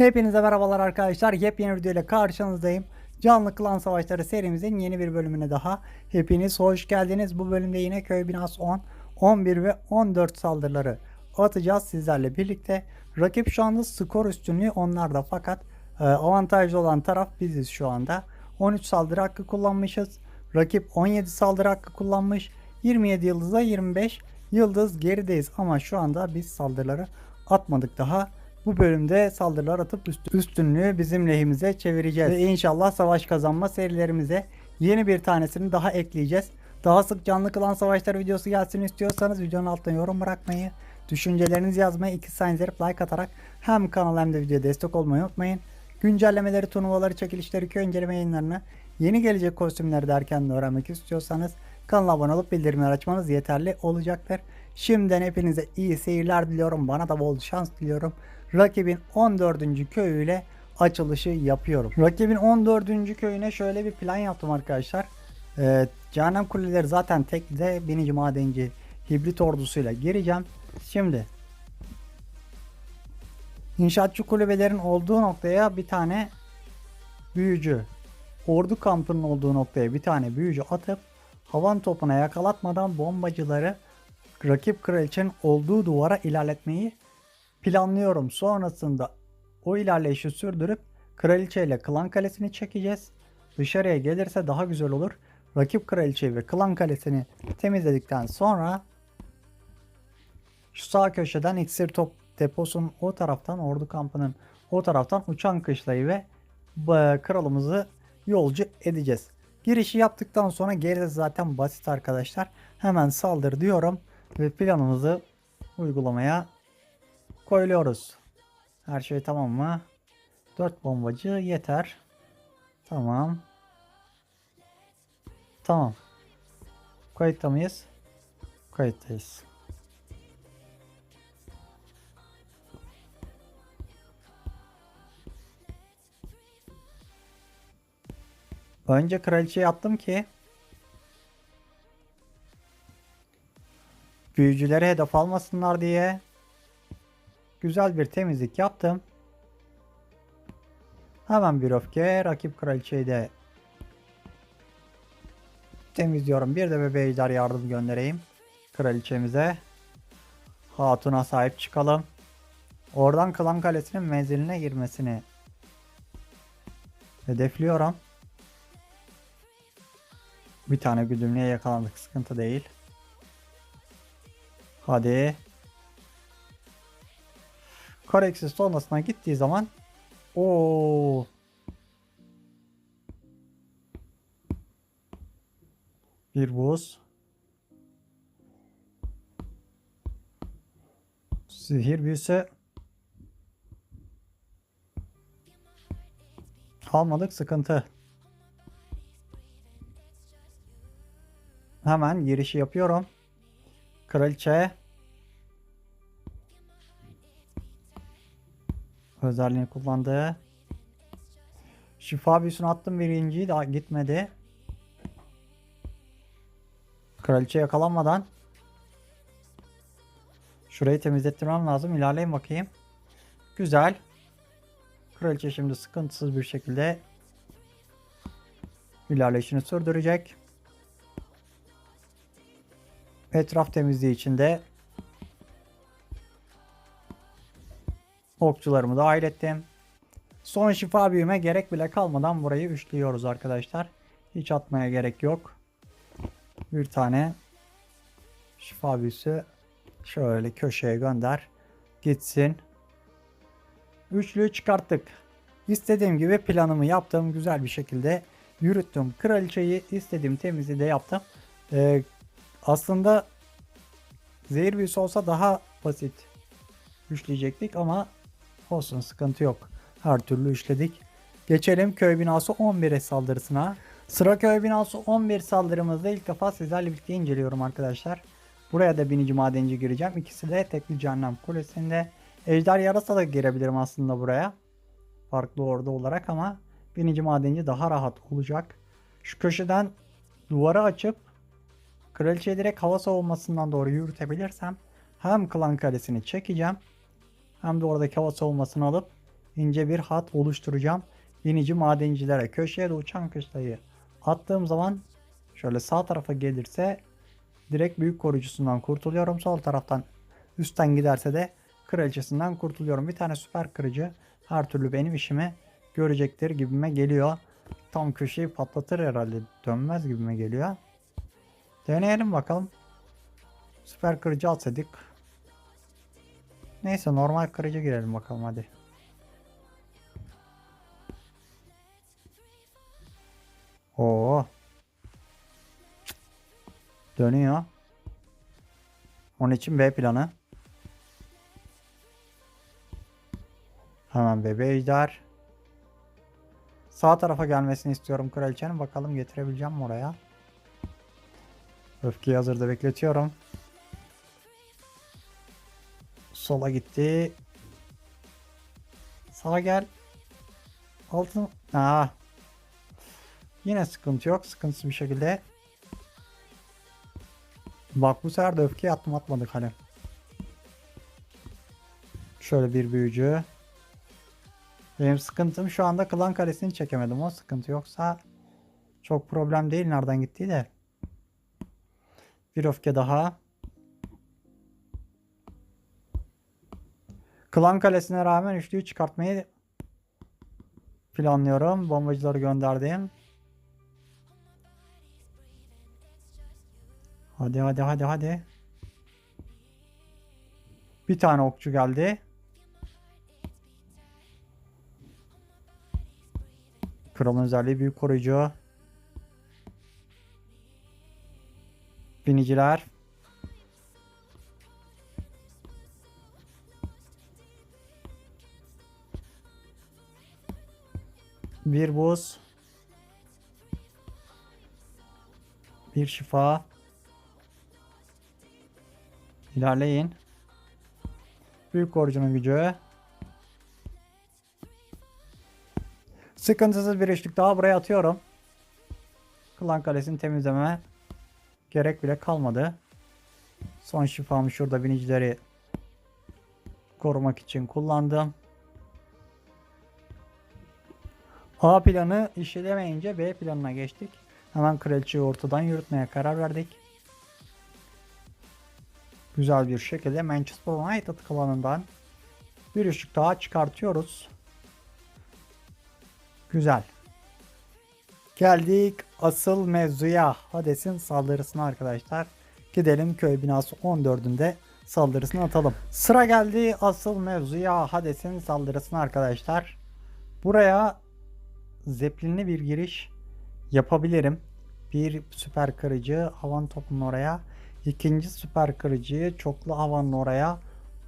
Hepinize merhabalar arkadaşlar. Yepyeni video ile karşınızdayım. Canlı Klan Savaşları serimizin yeni bir bölümüne daha hepiniz hoş geldiniz. Bu bölümde yine köy binası 10, 11 ve 14 saldırıları atacağız sizlerle birlikte. Rakip şu anda skor üstünlüğü onlarda fakat e, avantajlı olan taraf biziz şu anda. 13 saldırı hakkı kullanmışız. Rakip 17 saldırı hakkı kullanmış. 27 yıldızda 25 yıldız gerideyiz ama şu anda biz saldırıları atmadık daha. Bu bölümde saldırılar atıp üst- üstünlüğü bizim lehimize çevireceğiz. Ve inşallah savaş kazanma serilerimize yeni bir tanesini daha ekleyeceğiz. Daha sık canlı klan savaşları videosu gelsin istiyorsanız videonun altına yorum bırakmayı, düşüncelerinizi yazmayı, iki saniye like atarak hem kanal hem de videoya destek olmayı unutmayın. Güncellemeleri, turnuvaları, çekilişleri, köy inceleme yayınlarını, yeni gelecek kostümleri de öğrenmek istiyorsanız kanala abone olup bildirimler açmanız yeterli olacaktır. Şimdiden hepinize iyi seyirler diliyorum. Bana da bol şans diliyorum. Rakibin 14. köyüyle açılışı yapıyorum. Rakibin 14. köyüne şöyle bir plan yaptım arkadaşlar. Ee, Cehennem Kuleleri zaten tek de binici madenci hibrit ordusuyla gireceğim. Şimdi İnşaatçı kulübelerin olduğu noktaya bir tane büyücü, ordu kampının olduğu noktaya bir tane büyücü atıp havan topuna yakalatmadan bombacıları rakip kraliçenin olduğu duvara ilerletmeyi planlıyorum. Sonrasında o ilerleyişi sürdürüp kraliçe ile klan kalesini çekeceğiz. Dışarıya gelirse daha güzel olur. Rakip kraliçeyi ve klan kalesini temizledikten sonra şu sağ köşeden iksir top deposunun o taraftan ordu kampının o taraftan uçan kışlayı ve e, kralımızı yolcu edeceğiz. Girişi yaptıktan sonra gerisi zaten basit arkadaşlar. Hemen saldır diyorum ve planımızı uygulamaya koyuyoruz. Her şey tamam mı? 4 bombacı yeter. Tamam. Tamam. Kayıtta mıyız? Kayıttayız. Önce kraliçeyi attım ki büyücüleri hedef almasınlar diye güzel bir temizlik yaptım. Hemen bir öfke rakip kraliçeyi de temizliyorum. Bir de bebe ejder yardım göndereyim kraliçemize. Hatun'a sahip çıkalım. Oradan klan kalesinin menziline girmesini hedefliyorum. Bir tane güdümlüye yakalandık. Sıkıntı değil. Hadi. Koreksiz sonrasına gittiği zaman o bir buz sihir büyüsü almadık sıkıntı Hemen girişi yapıyorum. Kraliçe. Özelliğini kullandı. Şifa büyüsünü attım birinciyi daha gitmedi. Kraliçe yakalanmadan Şurayı temizlettirmem lazım. İlerleyin bakayım. Güzel. Kraliçe şimdi sıkıntısız bir şekilde ilerleyişini sürdürecek. Etraf temizliği için okçularımı dahil ettim. Son şifa büyüme gerek bile kalmadan burayı üçlüyoruz arkadaşlar. Hiç atmaya gerek yok. Bir tane şifa büyüsü şöyle köşeye gönder. Gitsin. Üçlüyü çıkarttık. İstediğim gibi planımı yaptım. Güzel bir şekilde yürüttüm. Kraliçeyi istediğim temizliği de yaptım. Ee, aslında zehir büyüsü olsa daha basit üçleyecektik ama olsun sıkıntı yok. Her türlü üçledik. Geçelim köy binası 11'e saldırısına. Sıra köy binası 11 saldırımızda ilk defa sizlerle birlikte inceliyorum arkadaşlar. Buraya da binici madenci gireceğim. İkisi de tekli cehennem kulesinde. Ejder yarasa da girebilirim aslında buraya. Farklı ordu olarak ama binici madenci daha rahat olacak. Şu köşeden duvarı açıp Kraliçeyi direkt hava savunmasından doğru yürütebilirsem hem klan kalesini çekeceğim hem de oradaki hava savunmasını alıp ince bir hat oluşturacağım. İnici madencilere köşeye de uçan kışlayı attığım zaman şöyle sağ tarafa gelirse direkt büyük koruyucusundan kurtuluyorum. Sol taraftan üstten giderse de kraliçesinden kurtuluyorum. Bir tane süper kırıcı her türlü benim işimi görecektir gibime geliyor. Tam köşeyi patlatır herhalde. Dönmez gibime geliyor. Deneyelim bakalım. Süper kırıcı atsadık. Neyse normal kırıcı girelim bakalım hadi. Oo. Dönüyor. Onun için B planı. Hemen bebe ejder. Sağ tarafa gelmesini istiyorum kraliçenin. Bakalım getirebileceğim mi oraya? Öfkeyi hazırda bekletiyorum. Sola gitti. Sağa gel. Altın. Aa. Yine sıkıntı yok. Sıkıntısız bir şekilde. Bak bu sefer de öfkeyi attım atmadık hani. Şöyle bir büyücü. Benim sıkıntım şu anda klan kalesini çekemedim. O sıkıntı yoksa çok problem değil nereden gittiği de. Bir öfke daha. Klan kalesine rağmen üçlüyü çıkartmayı planlıyorum. Bombacıları gönderdim. Hadi hadi hadi hadi. Bir tane okçu geldi. Kralın özelliği büyük koruyucu. Biniciler. Bir buz. Bir şifa. İlerleyin. Büyük korucunun gücü. Sıkıntısız bir üçlük daha buraya atıyorum. Klan kalesini temizleme gerek bile kalmadı. Son şifamı şurada binicileri korumak için kullandım. A planı işlemeyince B planına geçtik. Hemen kraliçeyi ortadan yürütmeye karar verdik. Güzel bir şekilde Manchester United klanından bir ışık daha çıkartıyoruz. Güzel. Geldik asıl mevzuya. Hades'in saldırısına arkadaşlar. Gidelim köy binası 14'ünde saldırısını atalım. Sıra geldi asıl mevzuya. Hades'in saldırısına arkadaşlar. Buraya zeplinli bir giriş yapabilirim. Bir süper kırıcı havan topunun oraya. İkinci süper kırıcıyı çoklu havanın oraya.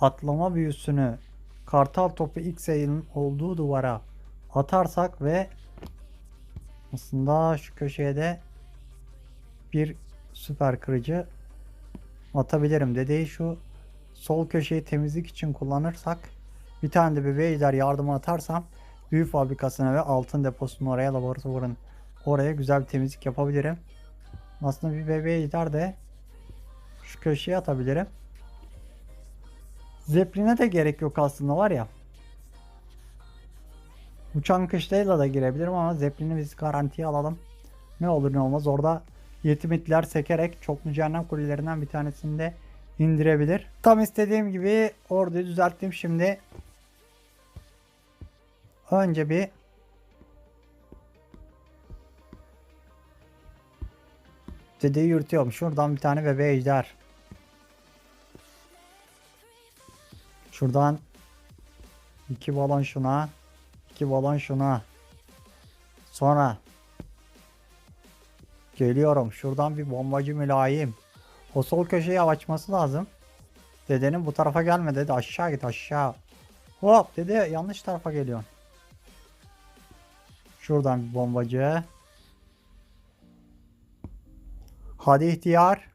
Atlama büyüsünü kartal topu ilk sayının olduğu duvara atarsak ve aslında şu köşeye de bir süper kırıcı atabilirim. Dediği şu sol köşeyi temizlik için kullanırsak bir tane de bebeğe ejder yardıma atarsam büyü fabrikasına ve altın deposunun oraya laboratuvarın oraya güzel bir temizlik yapabilirim. Aslında bir bebeğe ejder de şu köşeye atabilirim. Zeplin'e de gerek yok aslında var ya. Uçan kışlayla da girebilirim ama Zeppelin'i biz garantiye alalım. Ne olur ne olmaz orada yetimitler sekerek çoklu cehennem kulelerinden bir tanesini de indirebilir. Tam istediğim gibi orduyu düzelttim şimdi. Önce bir Dedeyi yürütüyorum. Şuradan bir tane bebe ejder. Şuradan iki balon şuna. iki balon şuna. Sonra geliyorum. Şuradan bir bombacı mülayim. O sol köşeyi açması lazım. Dedenin bu tarafa gelme dedi. Aşağı git aşağı. Hop dede yanlış tarafa geliyorsun. Şuradan bir bombacı. Hadi ihtiyar.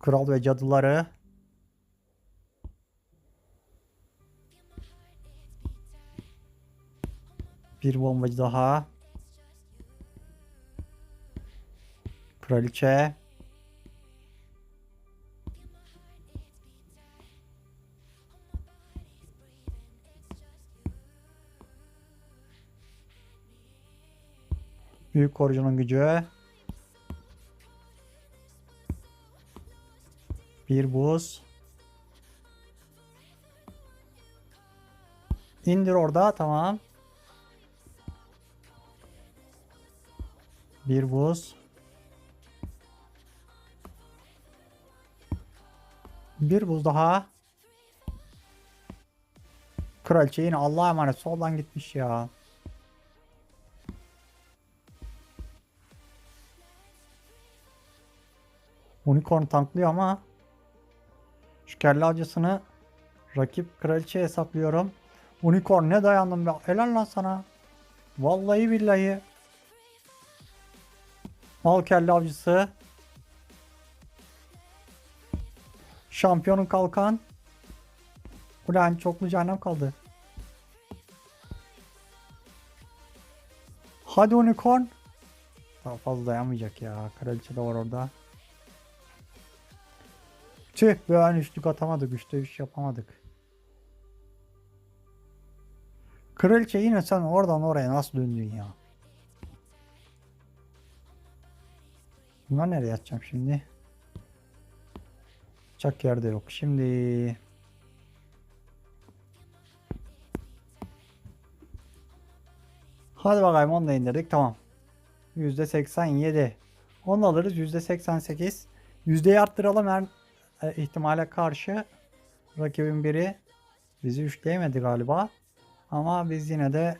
Kral ve cadıları. Bir bombacı daha. Kraliçe. Büyük korucunun gücü. Bir buz. İndir orada tamam. Bir buz. Bir buz daha. Kraliçe yine Allah'a emanet soldan gitmiş ya. Unicorn tanklıyor ama şu kelle acısını rakip kraliçe hesaplıyorum. Unicorn ne dayandın be? Helal lan sana. Vallahi billahi. Al kelle avcısı. Şampiyonun kalkan. Ulan çoklu cehennem kaldı. Hadi unicorn. Daha fazla dayanmayacak ya. Kraliçe de var orada. Tüh be an üçlük atamadık. Üçte üç yapamadık. Kraliçe yine sen oradan oraya nasıl döndün ya? Bunlar nereye atacağım şimdi? Çak yerde yok. Şimdi Hadi bakayım onu da indirdik. Tamam. %87. Onu alırız. %88. Yüzdeyi arttıralım her ihtimale karşı. Rakibin biri bizi üçleyemedi galiba. Ama biz yine de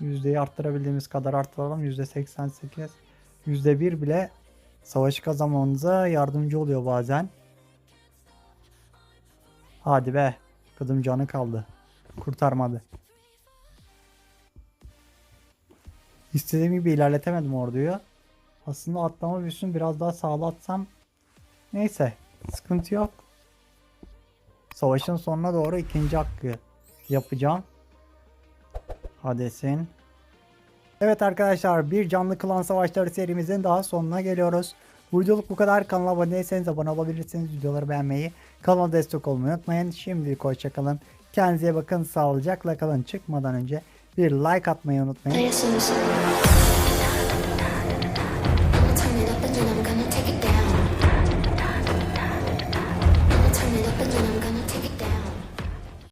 yüzdeyi arttırabildiğimiz kadar arttıralım. %88. %1 bile savaşı kazanmanıza yardımcı oluyor bazen. Hadi be. Kızım canı kaldı. Kurtarmadı. İstediğim gibi ilerletemedim orduyu. Aslında atlama büyüsünü biraz daha sağla atsam. Neyse. Sıkıntı yok. Savaşın sonuna doğru ikinci hakkı yapacağım. Hades'in. Evet arkadaşlar bir canlı klan savaşları serimizin daha sonuna geliyoruz. Videoluk bu kadar. Kanala abone değilseniz abone olabilirsiniz. Videoları beğenmeyi, kanala destek olmayı unutmayın. Şimdilik hoşçakalın. Kendinize bakın. Sağlıcakla kalın. Çıkmadan önce bir like atmayı unutmayın.